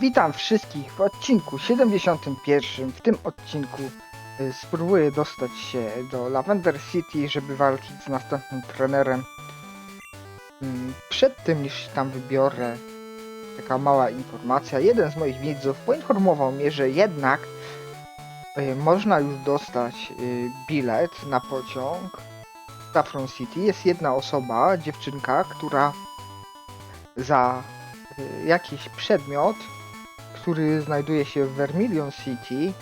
Witam wszystkich w odcinku 71. W tym odcinku y, spróbuję dostać się do Lavender City, żeby walczyć z następnym trenerem. Mm, Przed tym niż się tam wybiorę, taka mała informacja. Jeden z moich widzów poinformował mnie, że jednak y, można już dostać y, bilet na pociąg w Saffron City. Jest jedna osoba, dziewczynka, która za jakiś przedmiot który znajduje się w Vermilion City,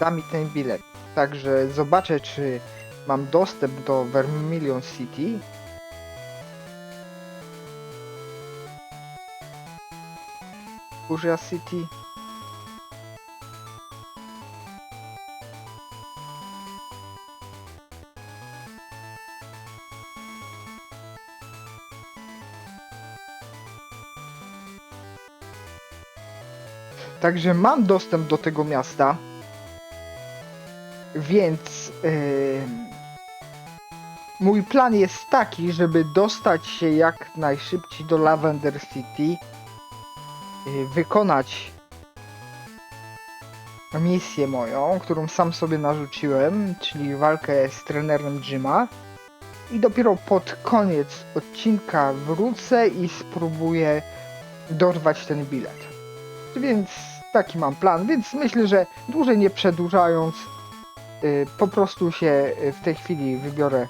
da mi ten bilet. Także zobaczę, czy mam dostęp do Vermilion City. Furia City. Także mam dostęp do tego miasta. Więc yy, mój plan jest taki, żeby dostać się jak najszybciej do Lavender City, yy, wykonać misję moją, którą sam sobie narzuciłem, czyli walkę z trenerem Jima. I dopiero pod koniec odcinka wrócę i spróbuję dorwać ten bilet. Więc taki mam plan, więc myślę, że dłużej nie przedłużając, y, po prostu się y, w tej chwili wybiorę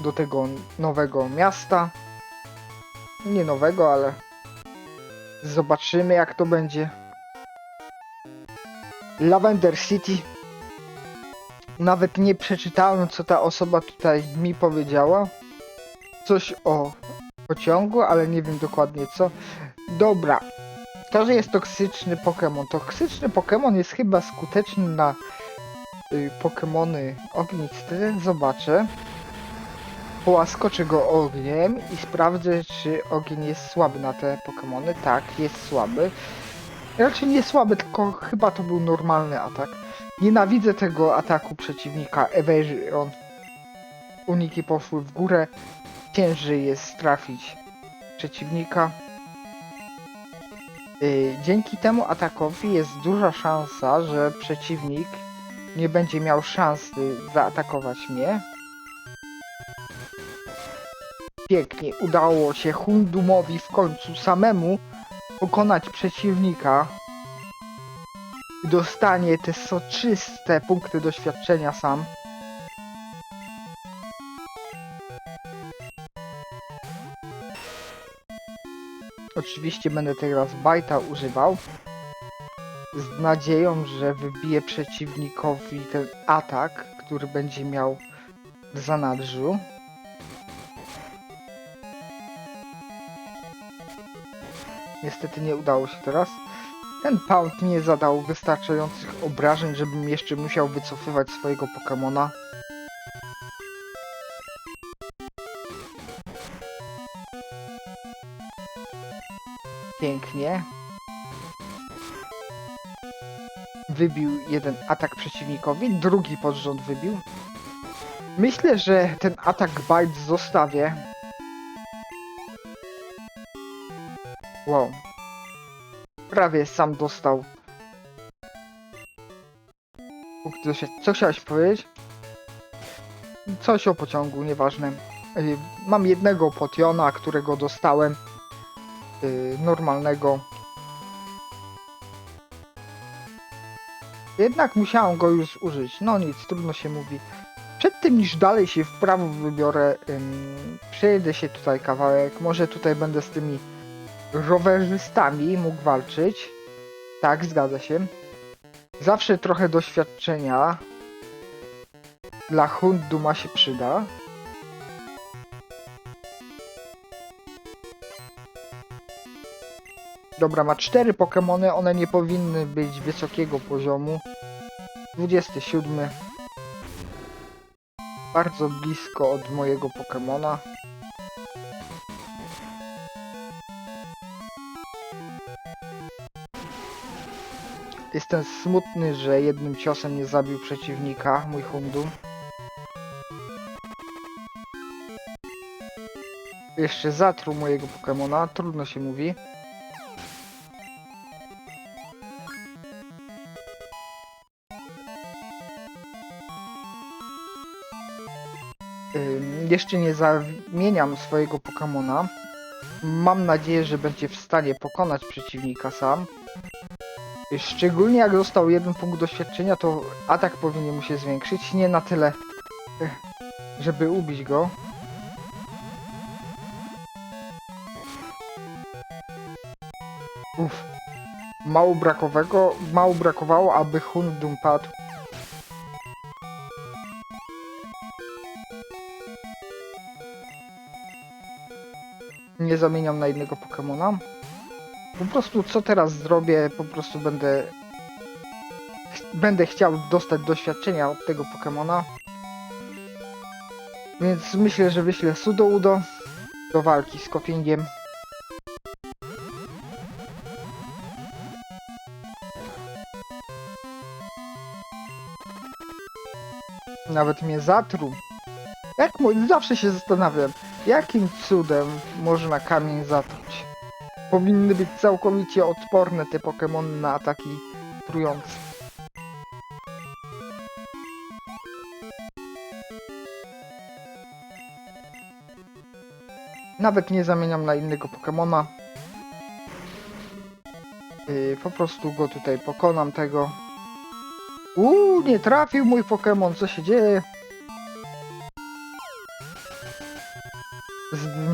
do tego nowego miasta. Nie nowego, ale zobaczymy jak to będzie. Lavender City. Nawet nie przeczytałem, co ta osoba tutaj mi powiedziała. Coś o pociągu, ale nie wiem dokładnie co. Dobra, to, że jest toksyczny Pokémon. Toksyczny Pokémon jest chyba skuteczny na y, Pokémony ogniste. Zobaczę. Połaskoczę go ogniem i sprawdzę, czy ogień jest słaby na te Pokémony. Tak, jest słaby. Raczej nie słaby, tylko chyba to był normalny atak. Nienawidzę tego ataku przeciwnika Evasion. Uniki poszły w górę. Ciężej jest trafić przeciwnika. Y, Dzięki temu atakowi jest duża szansa, że przeciwnik nie będzie miał szansy zaatakować mnie. Pięknie, udało się Hundumowi w końcu samemu pokonać przeciwnika. Dostanie te soczyste punkty doświadczenia sam. Oczywiście będę teraz bajta używał. Z nadzieją, że wybije przeciwnikowi ten atak, który będzie miał w zanadrzu. Niestety nie udało się teraz. Ten pound nie zadał wystarczających obrażeń, żebym jeszcze musiał wycofywać swojego Pokemona. Pięknie. Wybił jeden atak przeciwnikowi, drugi pod rząd wybił. Myślę, że ten atak Bite zostawię. Wow. Prawie sam dostał. Co chciałeś powiedzieć? Coś o pociągu, nieważne. Yy, Mam jednego potiona, którego dostałem normalnego. Jednak musiałem go już użyć. No nic, trudno się mówi. Przed tym niż dalej się w prawo wybiorę, ym, się tutaj kawałek. Może tutaj będę z tymi rowerzystami mógł walczyć. Tak, zgadza się. Zawsze trochę doświadczenia dla Hunduma się przyda. Dobra, ma cztery Pokémony, one nie powinny być wysokiego poziomu. 27. Bardzo blisko od mojego Pokémona. Jestem smutny, że jednym ciosem nie zabił przeciwnika, mój Hundum. Jeszcze zatruł mojego Pokemona, trudno się mówi. Jeszcze nie zamieniam swojego Pokemona. Mam nadzieję, że będzie w stanie pokonać przeciwnika sam. Szczególnie jak dostał jeden punkt doświadczenia, to atak powinien mu się zwiększyć. Nie na tyle, żeby ubić go. Uff. Mało brakowego, mało brakowało, aby Hundum padł. Nie zamieniam na innego Pokemona. Po prostu co teraz zrobię, po prostu będę będę chciał dostać doświadczenia od tego Pokemona. Więc myślę, że wyślę Sudoudo do walki z Kopingiem. Nawet mnie zatruł. Jak mój, zawsze się zastanawiam, jakim cudem można kamień zatruć. Powinny być całkowicie odporne te Pokémony na ataki trujące. Nawet nie zamieniam na innego Pokemona. Yy, po prostu go tutaj pokonam tego. Uuu, nie trafił mój Pokémon, co się dzieje?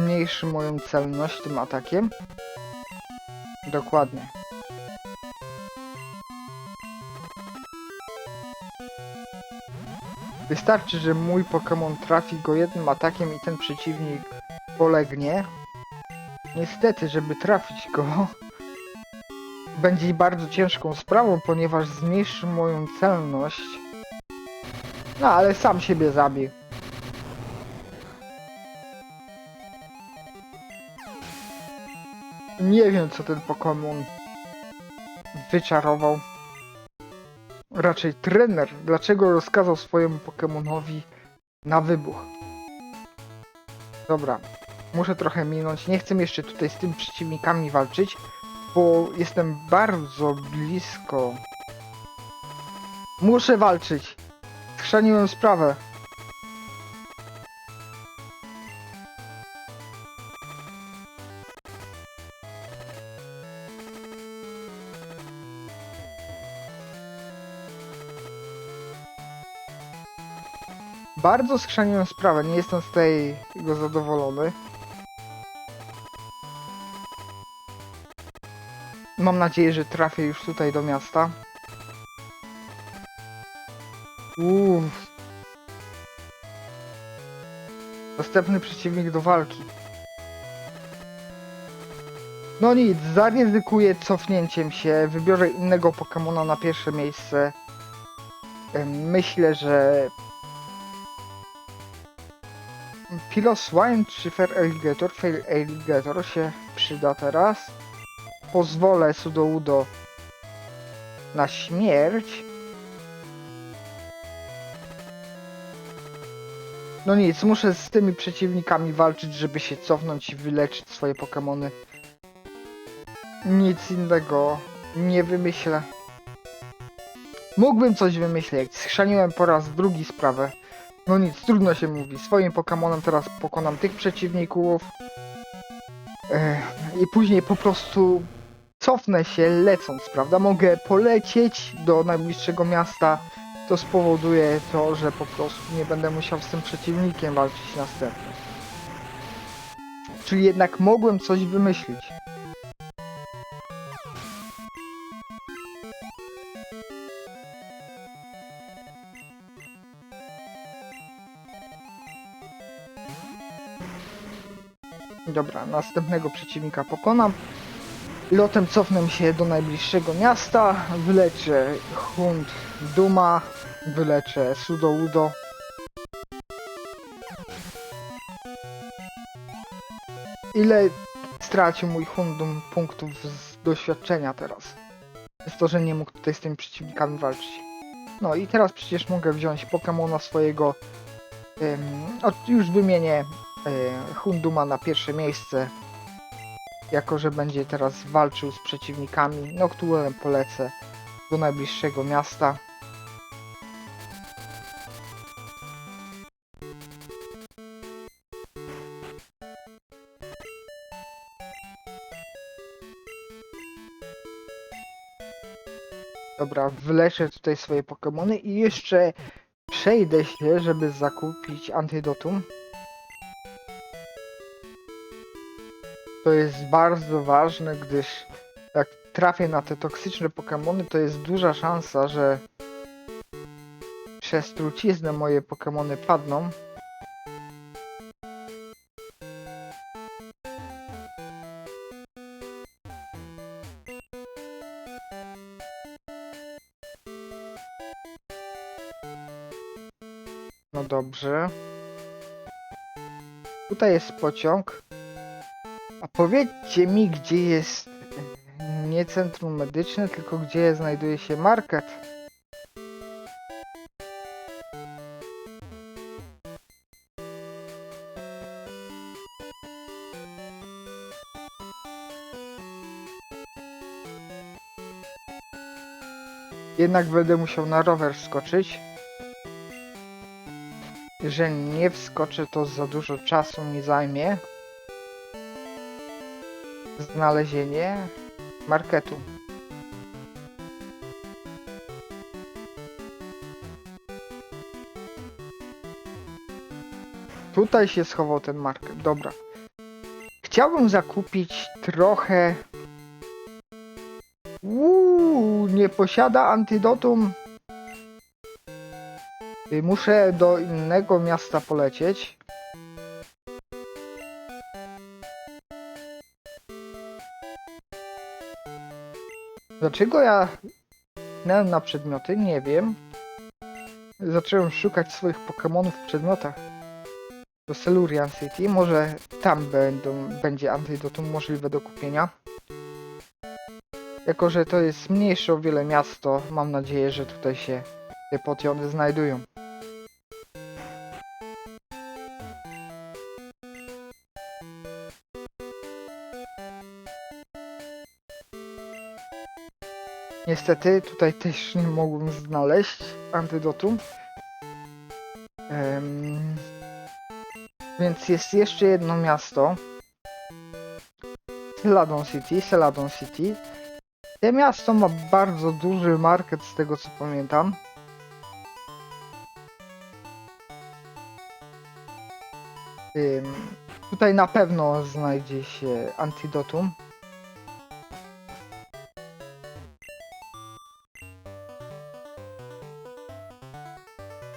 Zmniejszy moją celność tym atakiem. Dokładnie. Wystarczy, że mój Pokémon trafi go jednym atakiem i ten przeciwnik polegnie. Niestety, żeby trafić go, będzie bardzo ciężką sprawą, ponieważ zmniejszy moją celność. No, ale sam siebie zabił. Nie wiem, co ten Pokémon wyczarował. Raczej trener, dlaczego rozkazał swojemu Pokémonowi na wybuch. Dobra, muszę trochę minąć. Nie chcę jeszcze tutaj z tymi przeciwnikami walczyć, bo jestem bardzo blisko. Muszę walczyć. Schrzaniłem sprawę. Bardzo skrzaniłem sprawę, nie jestem z tego zadowolony. Mam nadzieję, że trafię już tutaj do miasta. Uff. Następny przeciwnik do walki. No nic, zaryzykuję cofnięciem się, wybiorę innego Pokemona na pierwsze miejsce. Myślę, że Piloswine czy Fair Alligator? Fair Alligator się przyda teraz. Pozwolę Sudoudo na śmierć. No nic, muszę z tymi przeciwnikami walczyć, żeby się cofnąć i wyleczyć swoje Pokémony. Nic innego nie wymyślę. Mógłbym coś wymyśleć. Schrzaniłem po raz drugi sprawę. No nic, trudno się mówi. Swoim Pokemonem teraz pokonam tych przeciwników. I później po prostu cofnę się lecąc, prawda? Mogę polecieć do najbliższego miasta. To spowoduje to, że po prostu nie będę musiał z tym przeciwnikiem walczyć następnym. Czyli jednak mogłem coś wymyślić. Dobra, następnego przeciwnika pokonam. Lotem cofnę się do najbliższego miasta, wyleczę Hund Duma, wyleczę Sudoudo. Ile stracił mój Hundum punktów z doświadczenia teraz? Jest to, że nie mógł tutaj z tymi przeciwnikami walczyć. No i teraz przecież mogę wziąć Pokemona swojego. Już wymienię E, Hunduma na pierwsze miejsce, jako że będzie teraz walczył z przeciwnikami. Noctuelem polecę do najbliższego miasta. Dobra, wyleczę tutaj swoje Pokémony i jeszcze przejdę się, żeby zakupić antidotum. To jest bardzo ważne, gdyż jak trafię na te toksyczne Pokémony, to jest duża szansa, że przez truciznę moje Pokémony padną. No dobrze. Tutaj jest pociąg. A powiedzcie mi, gdzie jest e, nie centrum medyczne, tylko gdzie znajduje się market. Jednak będę musiał na rower skoczyć. Jeżeli nie wskoczę, to za dużo czasu mi zajmie znalezienie marketu. Tutaj się schował ten market. Dobra. Chciałbym zakupić trochę. Uuu, nie posiada antidotum. Muszę do innego miasta polecieć. Dlaczego ja na przedmioty? Nie wiem. Zacząłem szukać swoich Pokémonów w przedmiotach. Do Selurian City. Może tam będą, będzie antidotum możliwe do kupienia. Jako, że to jest mniejsze o wiele miasto, mam nadzieję, że tutaj się te potiony znajdują. Niestety tutaj też nie mogłem znaleźć antydotum. Em, więc jest jeszcze jedno miasto. Celadon City, Celadon City. To miasto ma bardzo duży market z tego co pamiętam. Tutaj na pewno znajdzie się antidotum.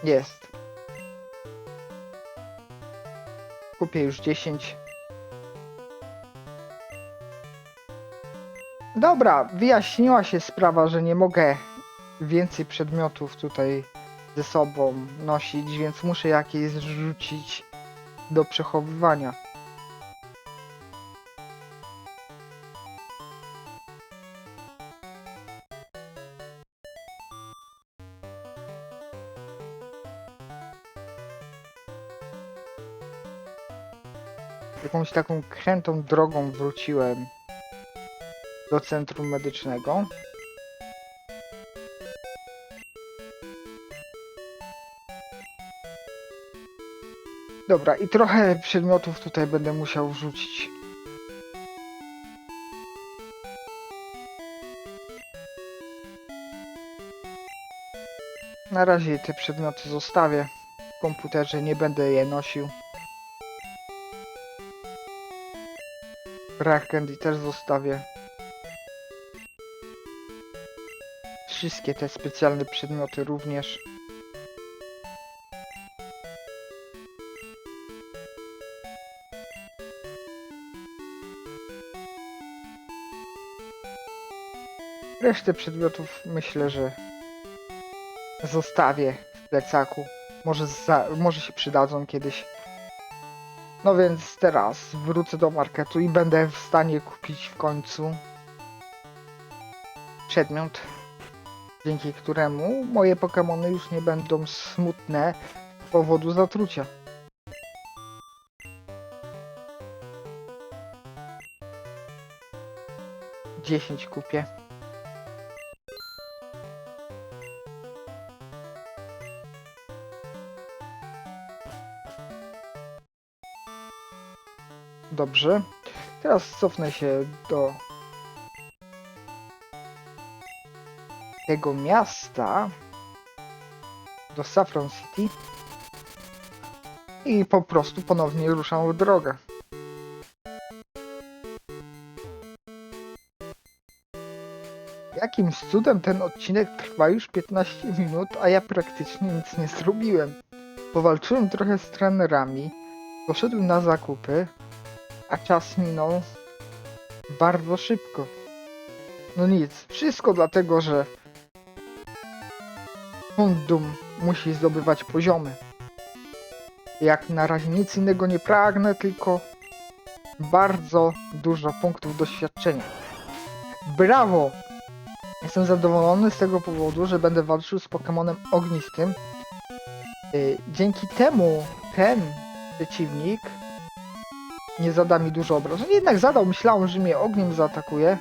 Jest. Kupię już 10. Dobra, wyjaśniła się sprawa, że nie mogę więcej przedmiotów tutaj ze sobą nosić, więc muszę jakieś zrzucić do przechowywania. Taką krętą drogą wróciłem do centrum medycznego. Dobra, i trochę przedmiotów tutaj będę musiał wrzucić. Na razie te przedmioty zostawię w komputerze, nie będę je nosił. Rare Candy też zostawię. Wszystkie te specjalne przedmioty również. Resztę przedmiotów myślę, że zostawię w plecaku. Może, za, może się przydadzą kiedyś. No więc teraz wrócę do marketu i będę w stanie kupić w końcu przedmiot, dzięki któremu moje Pokémony już nie będą smutne z powodu zatrucia. Dziesięć kupię. Dobrze. Teraz cofnę się do tego miasta do Saffron City i po prostu ponownie ruszam w drogę. Jakimś cudem ten odcinek trwa już 15 minut, a ja praktycznie nic nie zrobiłem. Powalczyłem trochę z trenerami, poszedłem na zakupy, a czas minął bardzo szybko. No nic, wszystko dlatego, że Hundum musi zdobywać poziomy. Jak na razie nic innego nie pragnę, tylko bardzo dużo punktów doświadczenia. Brawo! Jestem zadowolony z tego powodu, że będę walczył z Pokemonem ognistym. Yy, Dzięki temu ten przeciwnik nie zada mi dużo obrażeń. Jednak zadał, myślałem, że mnie ogniem zaatakuje.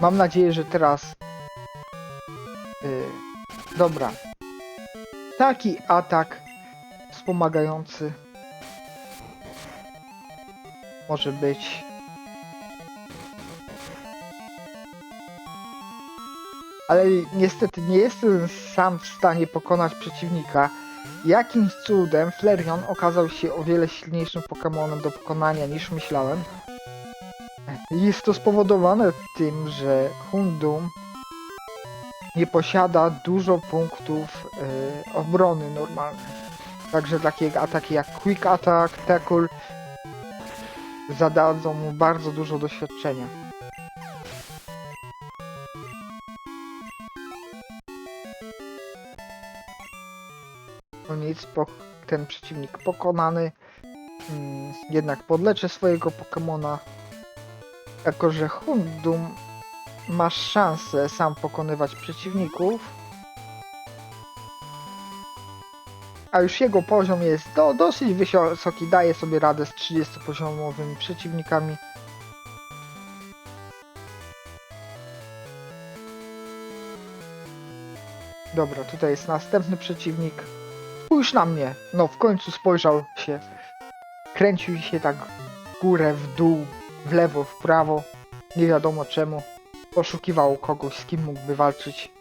Mam nadzieję, że teraz. Yy, dobra. Taki atak wspomagający może być. Ale niestety nie jestem sam w stanie pokonać przeciwnika. Jakimś cudem Flareon okazał się o wiele silniejszym Pokemonem do pokonania niż myślałem. Jest to spowodowane tym, że Hundum nie posiada dużo punktów e, obrony normalnej. Także takie ataki jak Quick Attack, Tackle zadadzą mu bardzo dużo doświadczenia. Ten przeciwnik pokonany. Mm, jednak podleczę swojego Pokemona. Jako, że Hundum ma szansę sam pokonywać przeciwników. A już jego poziom jest do, dosyć wysoki, daje sobie radę z 30-poziomowymi przeciwnikami. Dobra, tutaj jest następny przeciwnik. Spójrz na mnie! No, w końcu spojrzał się. Kręcił się tak w górę, w dół, w lewo, w prawo. Nie wiadomo czemu. Poszukiwał kogoś, z kim mógłby walczyć.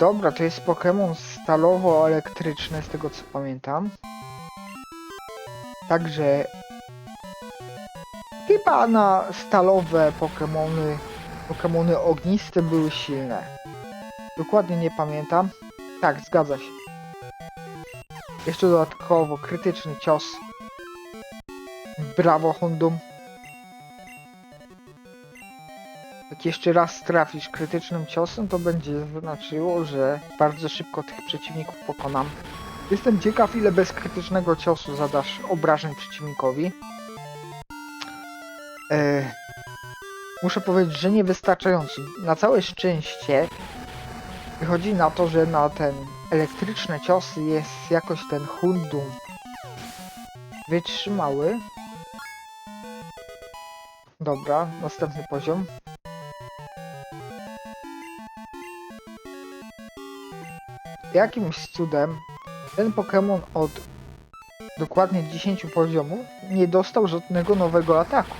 Dobra, to jest Pokémon stalowo-elektryczny, z tego co pamiętam. Także... Chyba na stalowe Pokémony, Pokémony ogniste były silne. Dokładnie nie pamiętam. Tak, zgadza się. Jeszcze dodatkowo krytyczny cios. Brawo, Hundum. Jak jeszcze raz trafisz krytycznym ciosem, to będzie znaczyło, że bardzo szybko tych przeciwników pokonam. Jestem ciekaw, ile bez krytycznego ciosu zadasz obrażeń przeciwnikowi. E, muszę powiedzieć, że niewystarczająco. Na całe szczęście wychodzi na to, że na ten elektryczne ciosy jest jakoś ten Hundum wytrzymały. Dobra, następny poziom. Jakimś cudem ten Pokémon od dokładnie 10 poziomów nie dostał żadnego nowego ataku.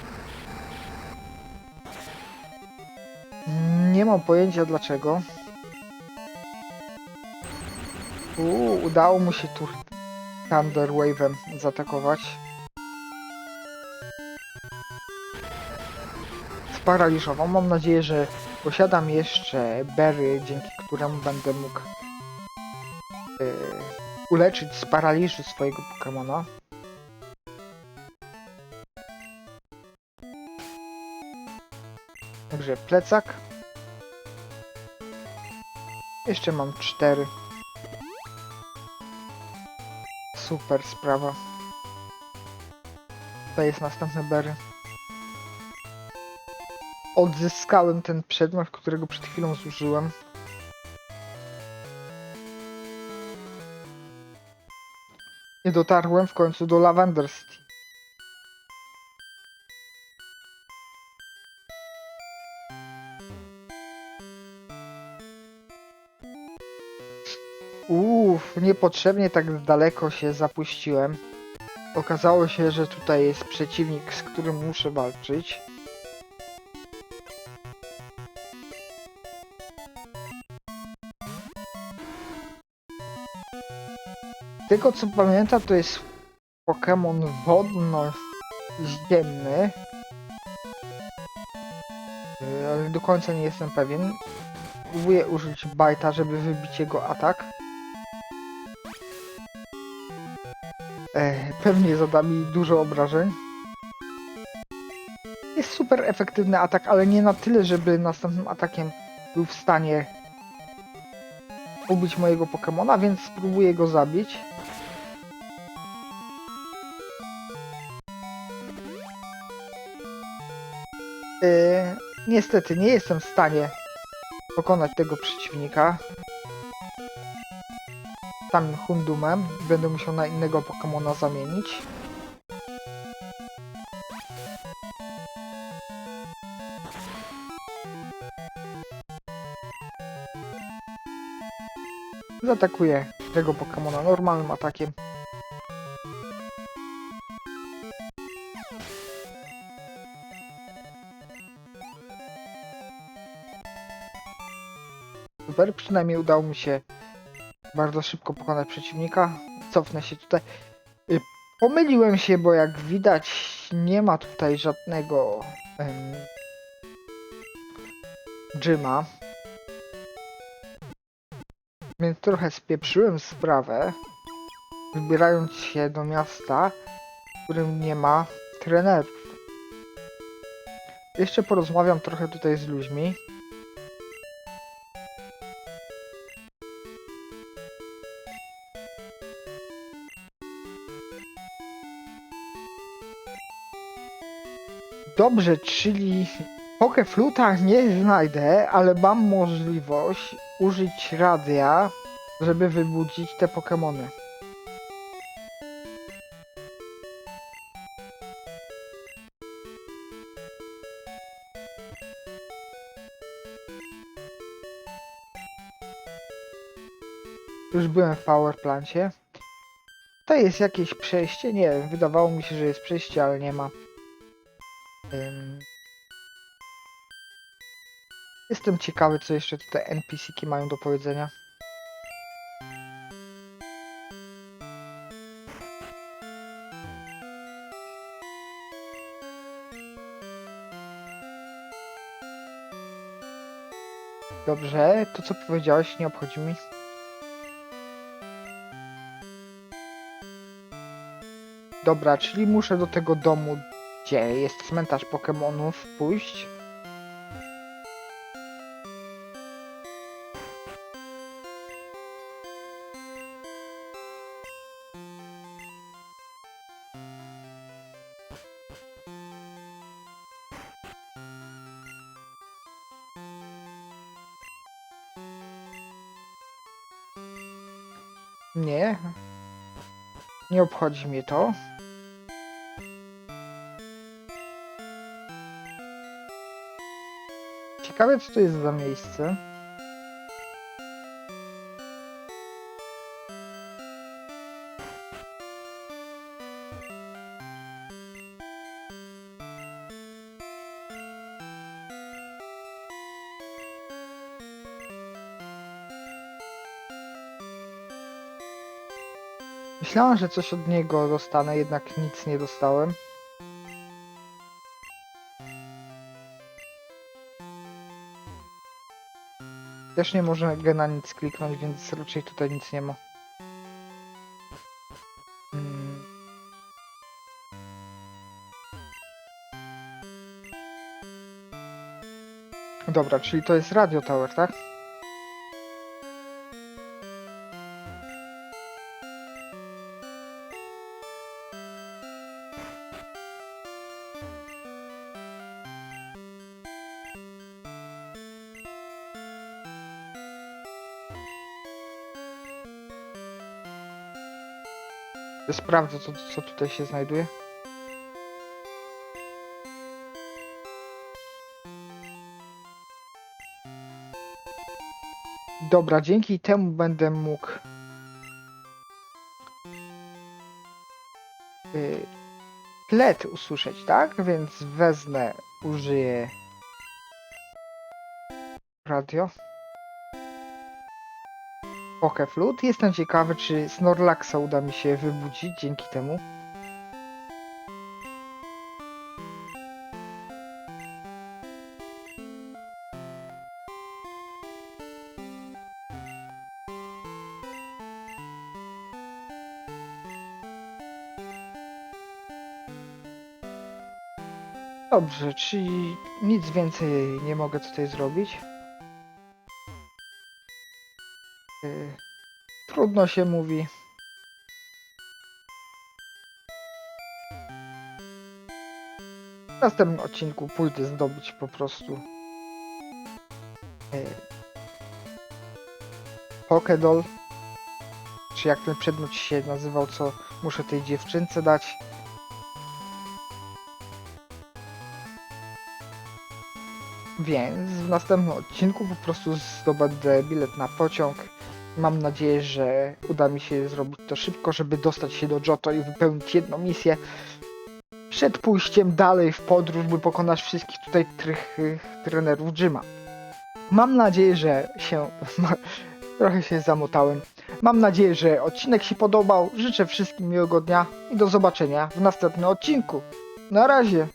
Nie mam pojęcia dlaczego. Uuu, udało mu się tu Thunder Wave'em zaatakować. Sparaliżował. Mam nadzieję, że posiadam jeszcze berry, dzięki któremu będę mógł yy, uleczyć z swojego Pokemona. Także plecak. Jeszcze mam cztery. Super sprawa. To jest następne berry. Odzyskałem ten przedmiot, którego przed chwilą zużyłem. I dotarłem w końcu do Lavender City. Uff, niepotrzebnie tak daleko się zapuściłem. Okazało się, że tutaj jest przeciwnik, z którym muszę walczyć. Tego co pamiętam to jest Pokémon wodno-ziemny. E, ale do końca nie jestem pewien. Próbuję użyć bajta, żeby wybić jego atak. Pewnie zada mi dużo obrażeń. Jest super efektywny atak, ale nie na tyle, żeby następnym atakiem był w stanie ubić mojego Pokemona, więc spróbuję go zabić. Yy, niestety nie jestem w stanie pokonać tego przeciwnika. Samym Hundumem. Będę musiał na innego Pokemona zamienić. Zaatakuję tego Pokemona normalnym atakiem. Super, przynajmniej udało mi się bardzo szybko pokonać przeciwnika. Cofnę się tutaj. Y, Pomyliłem się, bo jak widać nie ma tutaj żadnego em, Gyma. Więc trochę spieprzyłem sprawę, wybierając się do miasta, w którym nie ma trenerów. Jeszcze porozmawiam trochę tutaj z ludźmi. Dobrze, czyli Pokefluta nie znajdę, ale mam możliwość użyć radia, żeby wybudzić te Pokemony. Już byłem w Powerplancie. To jest jakieś przejście? Nie wydawało mi się, że jest przejście, ale nie ma. Jestem ciekawy, co jeszcze tutaj NPC-ki mają do powiedzenia. Dobrze, to co powiedziałeś nie obchodzi mi. Dobra, czyli muszę do tego domu, gdzie jest cmentarz Pokemonów, pójść. Nie. Nie obchodzi mnie to. Ciekawe, co to jest za miejsce. Myślałem, że coś od niego dostanę, jednak nic nie dostałem. Też nie można gena nic kliknąć, więc raczej tutaj nic nie ma. Mm. Dobra, czyli to jest Radio Tower, tak? Sprawdzę, co, co tutaj się znajduje. Dobra, dzięki temu będę mógł y, tlet usłyszeć, tak? Więc wezmę, użyję radio. Pokeflut. Jestem ciekawy, czy Snorlaxa uda mi się wybudzić dzięki temu. Dobrze, czyli nic więcej nie mogę tutaj zrobić. Trudno się mówi. W następnym odcinku pójdę zdobyć po prostu yy, Pokédoll, czy jak ten przedmiot się nazywał, co muszę tej dziewczynce dać. Więc w następnym odcinku po prostu zdobędę bilet na pociąg. Mam nadzieję, że uda mi się zrobić to szybko, żeby dostać się do Johto i wypełnić jedną misję. Przed pójściem dalej w podróż, by pokonać wszystkich tutaj trych, trenerów Jima. Mam nadzieję, że się... Trochę się zamotałem. Mam nadzieję, że odcinek się podobał. Życzę wszystkim miłego dnia i do zobaczenia w następnym odcinku. Na razie.